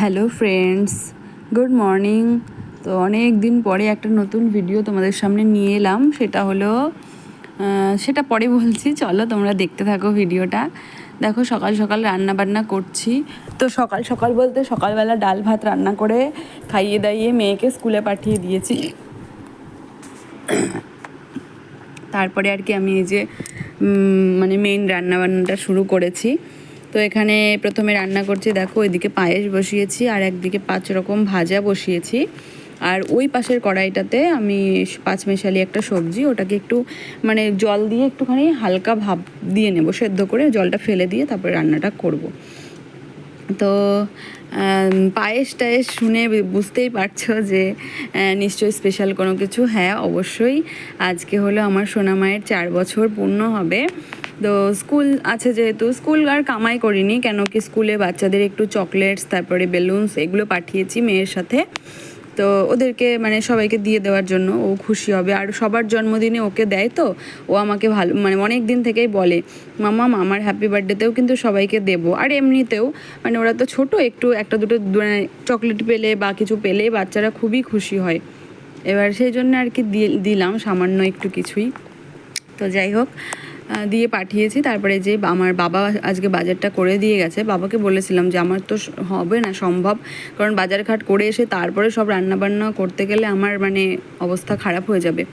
Hello friends, good morning. তো অনেক দিন পরে একটা নতুন ভিডিও তোমাদের সামনে নিয়ে এলাম, সেটা হলো সেটা পরে বলছি, চলো তোমরা দেখতে থাকো ভিডিওটা। দেখো সকাল সকাল রান্না বান্না করছি। তো সকাল সকাল বলতে সকালবেলা ডাল ভাত রান্না করে খাইয়ে দাইয়ে মেয়েকে স্কুলে পাঠিয়ে দিয়েছি। তারপরে আর কি আমি এই যে মানে মেইন রান্নাবান্নাটা শুরু করেছি। তো এখানে প্রথমে রান্না করছি, দেখো ওইদিকে পায়েস বসিয়েছি আর একদিকে পাঁচ রকম ভাজা বসিয়েছি। আর ওই পাশের কড়াইটাতে আমি পাঁচ মেশালি একটা সবজি, ওটাকে একটু মানে জল দিয়ে একটুখানি হালকা ভাব দিয়ে নেব, সেদ্ধ করে জলটা ফেলে দিয়ে তারপরে রান্নাটা করব। তো পায়েস টায়েস শুনে বুঝতেই পারছ যে নিশ্চয়ই স্পেশাল কোনো কিছু। হ্যাঁ অবশ্যই। আজকে হলো আমার সোনামায়ের চার বছর পূর্ণ হবে। তো স্কুল আছে যেহেতু, স্কুল আর কামাই করিনি, কেন কি স্কুলে বাচ্চাদের একটু চকলেটস, তারপরে বেলুনস এগুলো পাঠিয়েছি মেয়ের সাথে। তো ওদেরকে মানে সবাইকে দিয়ে দেওয়ার জন্য ও খুশি হবে। আর সবার জন্মদিনে ওকে দেয় তো, ও আমাকে ভালো মানে অনেক দিন থেকেই বলে, মামা, মামার হ্যাপি বার্থডেতেও কিন্তু সবাইকে দেবো। আর এমনিতেও মানে ওরা তো ছোট, একটু একটা দুটো মানে চকলেট পেলে বা কিছু পেলে বাচ্চারা খুবই খুশি হয়। এবার সেই জন্য আর কি দিলাম, সামান্য একটু কিছুই। তো যাই হোক দিয়ে পাঠিয়েছি। তারপরে যে আমার বাবা আজকে বাজারটা করে দিয়ে গেছে। বাবাকে বলেছিলাম যে, আমার তো হবে না, সম্ভব। কারণ বাজার ঘাট করে এসে তারপরে সব রান্নাবান্না করতে গেলে আমার মানে অবস্থা খারাপ হয়ে যাবে।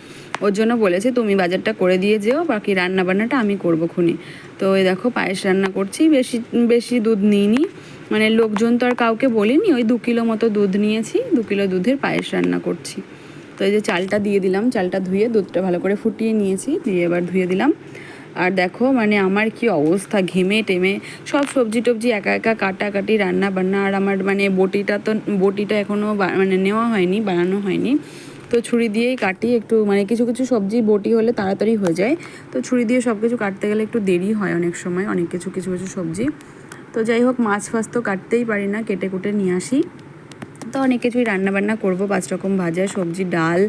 ওর জন্য বলেছে, তুমি বাজারটা করে দিয়ে যেও, বাকি রান্নাবান্নাটা আমি করব খুনি। তো এই দেখো, পায়েস রান্না করছি। বেশি বেশি দুধ নিইনি। মানে লোকজন তো আর কাউকে বলিনি, ওই দু কিলো মতো দুধ নিয়েছি। দু কিলো দুধের পায়েস রান্না করছি। তো এই যে চালটা দিয়ে দিলাম, চালটা ধুয়ে দুধটা ভালো করে ফুটিয়ে নিয়েছি। দিয়ে এবার ধুয়ে দিলাম। আর দেখো মানে আমার কি অবস্থা, ঘেমে টেমে সব সবজি টবজি একা একা কাটাকাটি রান্না বান্না আর আমার মানে বটিটা তো, বটিটা এখনও মানে নেওয়া হয়নি, বানানো হয়নি। তো ছুরি দিয়েই কাটি, একটু মানে কিছু কিছু সবজি, বটি হলে তাড়াতাড়ি হয়ে যায়। তো ছুরি দিয়ে সব কিছু কাটতে গেলে একটু দেরি হয় অনেক সময়, অনেক কিছু কিছু কিছু সবজি। তো যাই হোক, মাছ ফাছ তো কাটতেই পারি না, কেটে কুটে নিয়ে আসি। তো অনেক কিছুই রান্নাবান্না করব পাঁচ রকম ভাজা, সবজি, ডাল,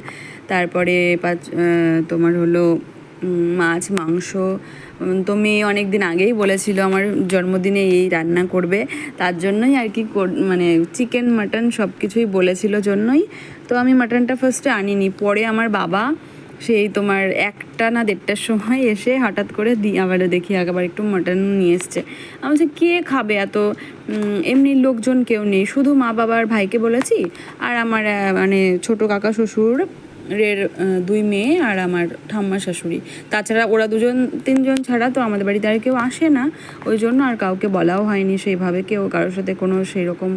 তারপরে পাঁচ তোমার হলো মাছ, মাংস তো মেয়ে অনেক দিন আগেই বলেছিল আমার জন্মদিনে এই রান্না করবে। তার জন্যই আর কি মানে চিকেন মাটন সব কিছুই বলেছিল জন্যই। তো আমি মাটনটা ফার্স্টে আনিনি। পরে আমার বাবা সেই তোমার একটা না দেড়টার সময় এসে হঠাৎ করে দি, আবার দেখি আবার একটু মাটন নিয়ে এসছে। আমি বলছি, কে খাবে এত? এমনি লোকজন কেউ নেই। শুধু মা বাবার ভাইকে বলেছি। আর আমার মানে ছোট কাকা, শ্বশুর এর দুই মেয়ে আর আমার ঠাম্মা শাশুড়ি। তাছাড়া ওরা দুজন, তিনজন ছাড়া তো আমাদের বাড়িতে আর কেউ আসে না। ওই জন্য আর কাউকে বলাও হয়নি সেইভাবে। কেউ কারোর সাথে কোনো সেই রকম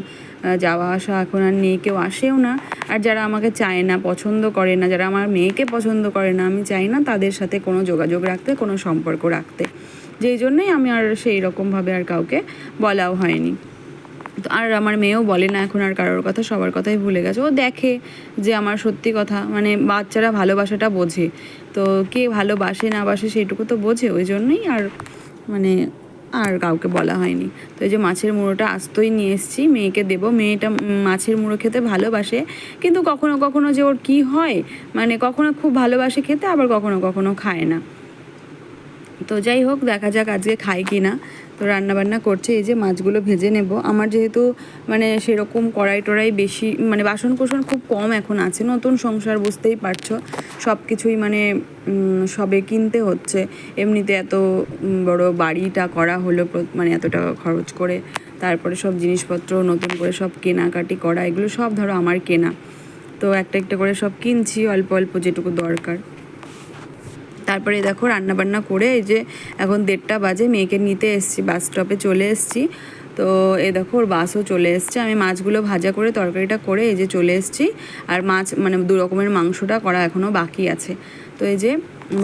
যাওয়া আসা এখন আর নেই, কেউ আসেও না। আর যারা আমাকে চায় না, পছন্দ করে না, যারা আমার মেয়েকে পছন্দ করে না, আমি চাই না তাদের সাথে কোনো যোগাযোগ রাখতে, কোনো সম্পর্ক রাখতে। যেই জন্যই আমি আর সেই রকমভাবে আর কাউকে বলাও হয়নি। আর আমার মেয়েও বলে না এখন আর কারোর কথা, সবার কথাই ভুলে গেছে। ও দেখে যে আমার সত্যি কথা মানে বাচ্চারা ভালোবাসাটা বোঝে। তো কে ভালোবাসে না বাসে সেইটুকু তো বোঝে, ওই জন্যই আর মানে আর কাউকে বলা হয়নি। তো এই যে মাছের মুড়োটা আস্তই নিয়ে এসেছি, মেয়েকে দেবো। মেয়েটা মাছের মুড়ো খেতে ভালোবাসে, কিন্তু কখনো কখনো যে ওর কী হয় মানে কখনো খুব ভালোবাসে খেতে, আবার কখনো কখনো খায় না। তো যাই হোক, দেখা যাক আজকে খাই কি না তো রান্না বান্না করছে, এই যে মাছগুলো ভেজে নেব। আমার যেহেতু মানে সেরকম কড়াই টড়াই বেশি মানে বাসন কোসন খুব কম এখন আছে, নতুন সংসার বুঝতেই পারছ। সব কিছুই মানে সবে কিনতে হচ্ছে। এমনিতে এত বড় বাড়িটা করা হলো মানে এত টাকা খরচ করে, তারপরে সব জিনিসপত্র নতুন করে সব কেনাকাটি করা, এগুলো সব ধরো আমার কেনা। তো একটা একটা করে সব কিনছি, অল্প অল্প যেটুকু দরকার। তারপরে দেখো রান্না বান্না করে এই যে এখন দেড়টা বাজে, মেয়েকে নিতে এসেছি, বাস স্টপে চলে এসেছি। তো এ দেখো ওর বাসও চলে এসছে। আমি মাছগুলো ভাজা করে, তরকারিটা করে এই যে চলে এসেছি। আর মাছ মানে দু রকমের মাংসটা করা এখনও বাকি আছে। তো এই যে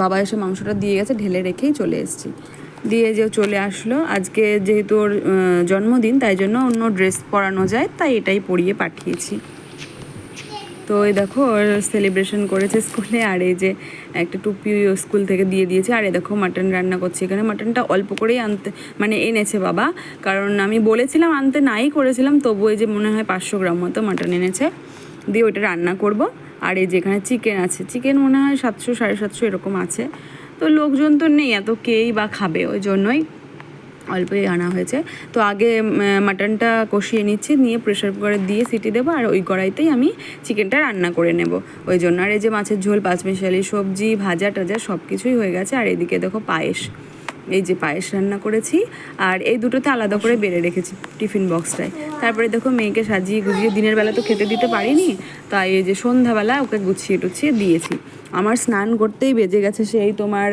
বাবা এসে মাংসটা দিয়ে গেছে, ঢেলে রেখেই চলে এসেছি। দিয়ে যে চলে আসলো, আজকে যেহেতু ওর জন্মদিন, তাই জন্য অন্য ড্রেস পরানো যায়, তাই এটাই পরিয়ে পাঠিয়েছি। তো এই দেখো, ওর সেলিব্রেশন করেছে স্কুলে, আর এই যে একটা টুপি স্কুল থেকে দিয়ে দিয়েছে। আর এই দেখো মাটন রান্না করছে এখানে। মাটনটা অল্প করেই আনতে মানে এনেছে বাবা। কারণ আমি বলেছিলাম, আনতে নাই করেছিলাম তবু এই যে মনে হয় পাঁচশো গ্রাম মতো মাটন এনেছে। দিয়ে ওইটা রান্না করব। আর এই যে এখানে চিকেন আছে। চিকেন মনে হয় সাতশো, সাড়ে সাতশো এরকম আছে। তো লোকজন তো নেই, এত কেই বা খাবে? ওই জন্যই। অল্পই আনা হয়েছে। তো আগে মাটনটা কষিয়ে নিচ্ছি, নিয়ে প্রেশার কুকারে দিয়ে সিটি দেবো, আর ওই কড়াইতেই আমি চিকেনটা রান্না করে নেব। ওই জন্য আর এই যে মাছের ঝোল, পাঁচমিশালি সবজি ভাজা টাজা সব কিছুই হয়ে গেছে। আর এদিকে দেখো পায়েস। এই যে পায়েস রান্না করেছি, আর এই দুটোতে আলাদা করে বেড়ে রেখেছি টিফিন বক্সটায়। তারপরে দেখো মেয়েকে সাজিয়ে গুজিয়ে দিনের বেলা তো খেতে দিতে পারিনি, তাই এই যে সন্ধ্যাবেলা ওকে গুছিয়ে টুছিয়ে দিয়েছি। আমার স্নান করতেই বেজে গেছে সেই তোমার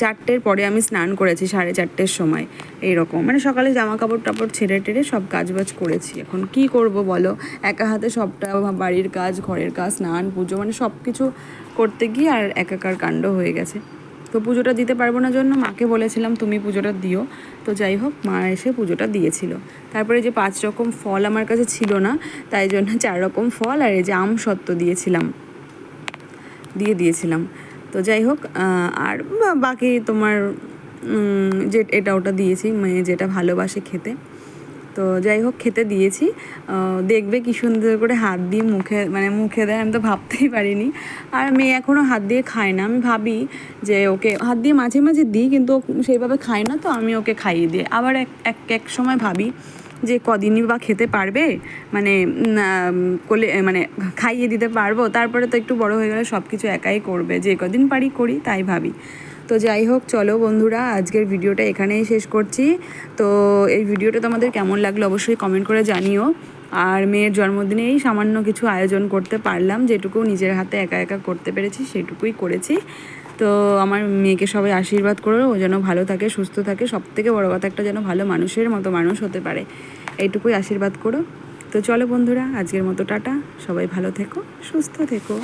চারটের পরে আমি স্নান করেছি সাড়ে চারটের সময়, এইরকম। মানে সকালে জামা কাপড় টাপড় ছেড়ে টেড়ে সব কাজবাজ করেছি। এখন কি করব বলো? একা হাতে সবটা বাড়ির কাজ, ঘরের কাজ, স্নান, পুজো মানে সব কিছু করতে গিয়ে আর একাকার কাণ্ড হয়ে গেছে। তো পুজোটা দিতে পারব না জন্য মাকে বলেছিলাম তুমি পুজোটা দিও। তো যাই হোক, মা এসে পুজোটা দিয়েছিল। তারপরে যে পাঁচ রকম ফল আমার কাছে ছিল না, তাই জন্য চার রকম ফল আর এই যে আম সত্ত্ব দিয়েছিলাম, দিয়ে দিয়েছিলাম। তো যাই হোক আর বাকি তোমার যে, এটা ওটা দিয়েছি, মেয়ে যেটা ভালোবাসে খেতে। তো যাই হোক, খেতে দিয়েছি। দেখবে কি সুন্দর করে হাত দিয়ে মুখে মানে মুখে দেয়, আমি তো ভাবতেই পারিনি। আর মেয়ে এখনও হাত দিয়ে খায় না। আমি ভাবি যে ওকে হাত দিয়ে মাঝে মাঝে দিই, কিন্তু সেইভাবে খায় না, তো আমি ওকে খাইয়ে দিই। আবার এক এক এক সময় ভাবি যে কদিনই বা খেতে পারবে? মানে কোলে মানে খাইয়ে দিতে পারব? তারপরে তো একটু বড় হয়ে গেলে সব কিছু একাই করবে। যে কদিন পারি করি, তাই ভাবি। তো যাই হোক, চলো বন্ধুরা, আজকের ভিডিওটা এখানেই শেষ করছি। তো এই ভিডিওটা তোমাদের কেমন লাগল অবশ্যই কমেন্ট করে জানিও। আর মেয়ের জন্মদিনেই সামান্য কিছু আয়োজন করতে পারলাম, যেটুকু নিজের হাতে একা একা করতে পেরেছি সেটুকুই করেছি। তো আমার মেয়েকে সবাই আশীর্বাদ করো, ও যেন ভালো থাকে, সুস্থ থাকে। সব থেকে বড়ো কথা একটা যেন ভালো মানুষের মতো মানুষ হতে পারে, এইটুকুই আশীর্বাদ করো। তো চলো বন্ধুরা, আজকের মতো টাটা। সবাই ভালো থেকো, সুস্থ থেকো।